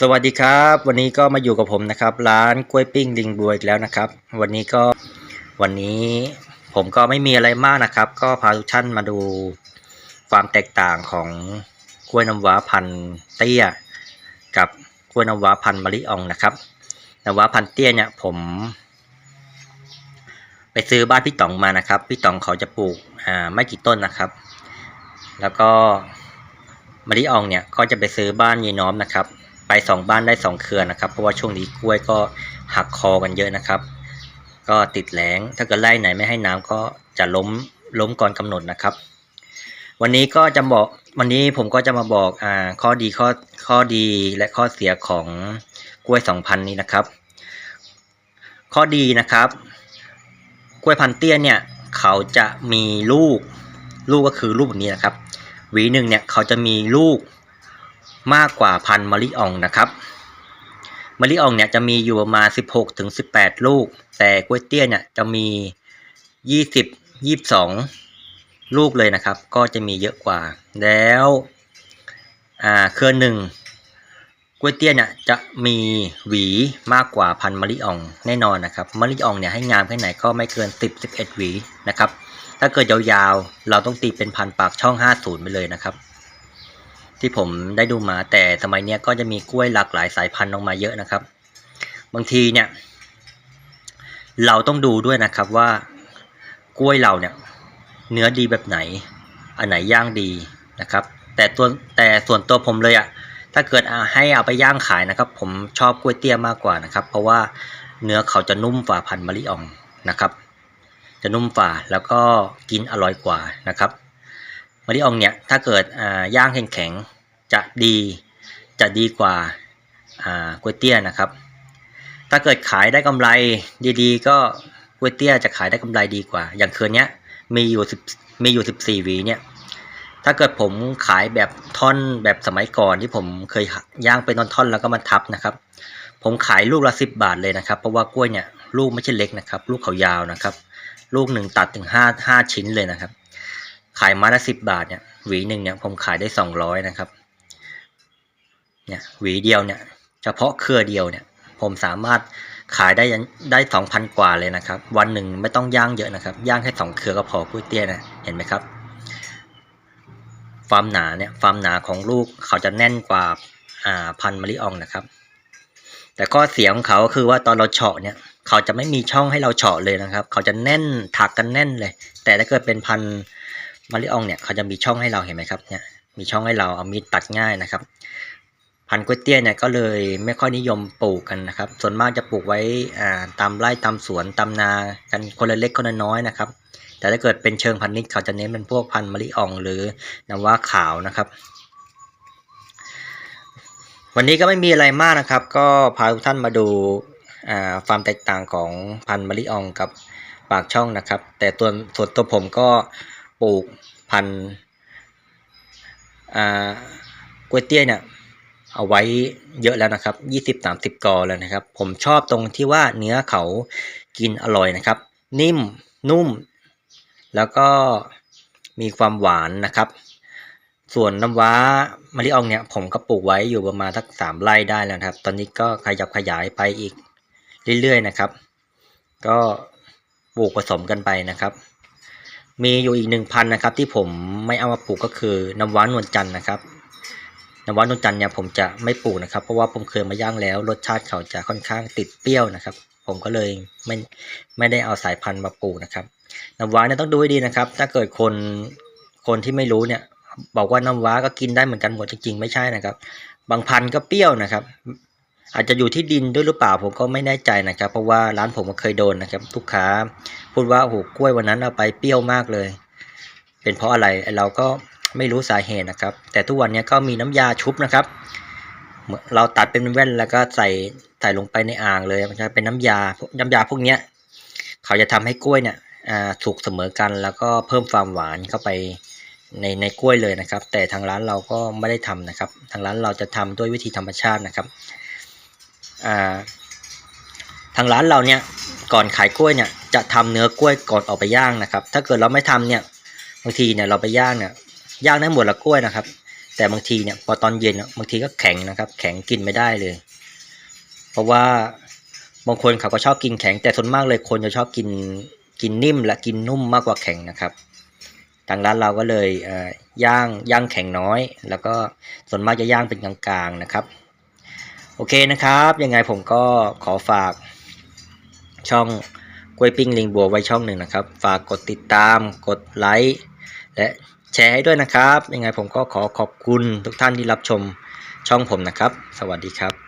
สวัสดีครับ วันนี้ก็มาอยู่กับผมนะครับ ร้านกล้วยปิ้งลิงบัวอีกแล้วนะครับ วันนี้ก็วันนี้ผมก็ไม่มีอะไรมากนะครับ ก็พาทุกท่านมาดูความแตกต่างของกล้วยน้ำว้าพันเตี้ย กับกล้วยน้ำว้าพันมะลิอองนะครับน้ำว้าพันเตี้ยเนี่ยผม ไปซื้อบ้านพี่ต๋องมานะครับ พี่ต๋องเขาจะปลูกอ่าไม่กี่ต้นนะครับ แล้วก็มะลิอองเนี่ยก็จะไปซื้อบ้านยายน้อมนะครับ ไปสองบ้านได้สองเครือนะครับ เพราะว่าช่วงนี้กล้วยก็หักคอกันเยอะนะครับ ก็ติดแหลงถ้าเกิดไร่ไหนไม่ให้น้ำก็จะล้มล้มก่อนกำหนดนะครับ วันนี้ก็จะบอกวันนี้ผมก็จะมาบอกอ่าข้อดีข้อข้อดีและข้อเสียของกล้วยสองพันนี้นะครับ ข้อดีนะครับ กล้วยพันเตี้ยเนี่ยเขาจะมีลูกลูกก็คือลูกแบบนี้นะครับหวีหนึ่งเนี่ยเขาจะมีลูก มากกว่าพันมะลิอ่องนะครับมะลิอ่องเนี่ยจะมีอยู่ประมาณ 16 ถึง 18 ลูก แต่กล้วยเตี้ยเนี่ยจะมี 20 22 ลูกเลยนะครับ ก็จะมีเยอะกว่า แล้วอ่าเครือหนึ่งกล้วยเตี้ยเนี่ยจะมีหวีมากกว่าพันมะลิอ่องแน่นอนนะครับมะลิอ่องเนี่ยให้งามแค่ไหนก็ไม่เกิน 10 11 หวีนะครับ ถ้าเกิดยาวๆ เราต้องตีเป็นพันปากช่อง 50 ไปเลยนะครับ ที่ผมได้ดูมาแต่สมัยนี้ก็จะมีกล้วยหลากหลายสายพันธุ์ออกมาเยอะนะครับ บางทีเนี่ย เราต้องดูด้วยนะครับว่ากล้วยเราเนี่ย เนื้อดีแบบไหน อันไหนย่างดีนะครับ แต่ตัวแต่ส่วนตัวผมเลยอะ่ะถ้าเกิดให้เอาไปย่างขายนะครับ ผมชอบกล้วยเตี้ยมากกว่านะครับ เพราะว่าเนื้อเขาจะนุ่มฝ่าพันธุ์มะลิอ่องนะครับ จะนุ่มฝ่าแล้วก็กินอร่อยกว่านะครับมะลิอ่องเนี่ยถ้าเกิดย่างแข็งๆ จะดีจะดีกว่ากล้วยเตี้ยนะครับ ถ้าเกิดขายได้กำไรดีๆ ก็กล้วยเตี้ยจะขายได้กำไรดีกว่า อย่างคืนเนี้ยมีอยู่สิบมีอยู่สิบสี่หวีเนี่ยถ้าเกิดผมขายแบบท่อนแบบสมัยก่อนที่ผมเคยย่างเป็นท่อนๆแล้วก็มาทับนะครับ ผมขายลูกละสิบบาทเลยนะครับ เพราะว่ากล้วยเนี่ยลูกไม่ใช่เล็กนะครับ ลูกเขายาวนะครับ ลูกหนึ่งตัดถึงห้าห้าชิ้นเลยนะครับ ขายมาละสิบบาทเนี่ยหวีหนึ่งเนี่ยผมขายได้สองร้อยนะครับ เนี่ยหวีเดียวเนี่ยเฉพาะเครือเดียวเนี่ยผมสามารถขายได้ยันได้สองพันกว่าเลยนะครับ วันหนึ่งไม่ต้องย่างเยอะนะครับย่างแค่สองเครือก็พอกล้วยเตี้ยนะเห็นไหมครับความหนาเนี่ยความหนาของลูกเขาจะแน่นกว่าอ่าพันมะลิอองนะครับ แต่ข้อเสียของเขาคือว่าตอนเราเฉาะเนี่ยเขาจะไม่มีช่องให้เราเฉาะเลยนะครับ เขาจะแน่นถักกันแน่นเลย แต่ถ้าเกิดเป็นพันมะลิอองเนี่ยเขาจะมีช่องให้เราเห็นไหมครับเนี่ยมีช่องให้เราเอามีดตัดง่ายนะครับ พันธุ์กล้วยเตี้ยเนี่ยก็เลยไม่ค่อยนิยมปลูกกันนะครับ ส่วนมากจะปลูกไว้ตามไร่ตามสวนตามนากันคนละเล็กคนละน้อยนะครับ แต่ถ้าเกิดเป็นเชิงพันธุ์นิดเขาจะเน้นเป็นพวกพันธุ์มะลิอ่องหรือนว้าขาวนะครับ วันนี้ก็ไม่มีอะไรมากนะครับ ก็พาทุกท่านมาดูความแตกต่างของพันธุ์มะลิอ่องกับปากช่องนะครับ แต่ตัวส่วนตัวผมก็ปลูกพันธุ์อ่ากล้วยเตี้ยเนี่ย เอาไว้เยอะแล้วนะครับยี่สิบสามสิบกอแล้วนะครับ ผมชอบตรงที่ว่าเนื้อเขากินอร่อยนะครับ นิ่มนุ่ม แล้วก็มีความหวานนะครับ ส่วนน้ำว้ามะลิอองเนี่ยผมก็ปลูกไว้อยู่ประมาณสักสามไร่ได้แล้วครับ ตอนนี้ก็ขยับขยายไปอีกเรื่อยๆนะครับ ก็ปลูกผสมกันไปนะครับ มีอยู่อีกหนึ่งพันนะครับ ที่ผมไม่เอามาปลูกก็คือน้ำว้านวลจันทร์นะครับ นวัดนนจันทร์เนี่ยผมจะไม่ปลูกนะครับ เพราะว่าผมเคยมาย่างแล้วรสชาติเขาจะค่อนข้างติดเปรี้ยวนะครับ ผมก็เลยไม่ไม่ได้เอาสายพันธุ์มาปลูกนะครับน้ำว้าเนี่ยต้องดูให้ดีนะครับ ถ้าเกิดคนคนที่ไม่รู้เนี่ย บอกว่าน้ำว้าก็กินได้เหมือนกันหมดจริงๆไม่ใช่นะครับ บางพันธุ์ก็เปรี้ยวนะครับ อาจจะอยู่ที่ดินด้วยหรือเปล่าผมก็ไม่แน่ใจนะครับ เพราะว่าร้านผมก็เคยโดนนะครับลูกค้าพูดว่าโอ้โหกล้วยวันนั้นเอาไปเปรี้ยวมากเลย เป็นเพราะอะไรเราก็ ไม่รู้สาเหตุนะครับ แต่ทุกวันนี้ก็มีน้ำยาชุบนะครับ เราตัดเป็นแว่นแล้วก็ใส่ใส่ลงไปในอ่างเลยมันจะเป็นน้ำยาน้ำยาพวกเนี้ยเขาจะทำให้กล้วยเนี่ยสุกเสมอกัน แล้วก็เพิ่มความหวานเข้าไปในในกล้วยเลยนะครับ แต่ทางร้านเราก็ไม่ได้ทำนะครับ ทางร้านเราจะทำด้วยวิธีธรรมชาตินะครับทางร้านเราเนี่ยก่อนขายกล้วยเนี่ยจะทำเนื้อกล้วยก่อนออกไปย่างนะครับ ถ้าเกิดเราไม่ทำเนี่ยบางทีเนี่ยเราไปย่างเนี่ย ย่างได้หมดละกล้วยนะครับ แต่บางทีเนี่ยพอตอนเย็นบางทีก็แข็งนะครับ แข็งกินไม่ได้เลย เพราะว่าบางคนเขาก็ชอบกินแข็งแต่ส่วนมากเลยคนจะชอบกินกินนิ่มและกินนุ่มมากกว่าแข็งนะครับ ทางร้านเราก็เลยเอ่อย่างย่างแข็งน้อย แล้วก็ส่วนมากจะย่างเป็นกลางๆนะครับ โอเคนะครับยังไงผมก็ขอฝากช่องกล้วยปิ้งลิงบัวไว้ช่องหนึ่งนะครับ ฝากกดติดตามกดไลค์และ แชร์ให้ด้วยนะครับ ยังไงผมก็ขอขอบคุณทุกท่านที่รับชมช่องผมนะครับ สวัสดีครับ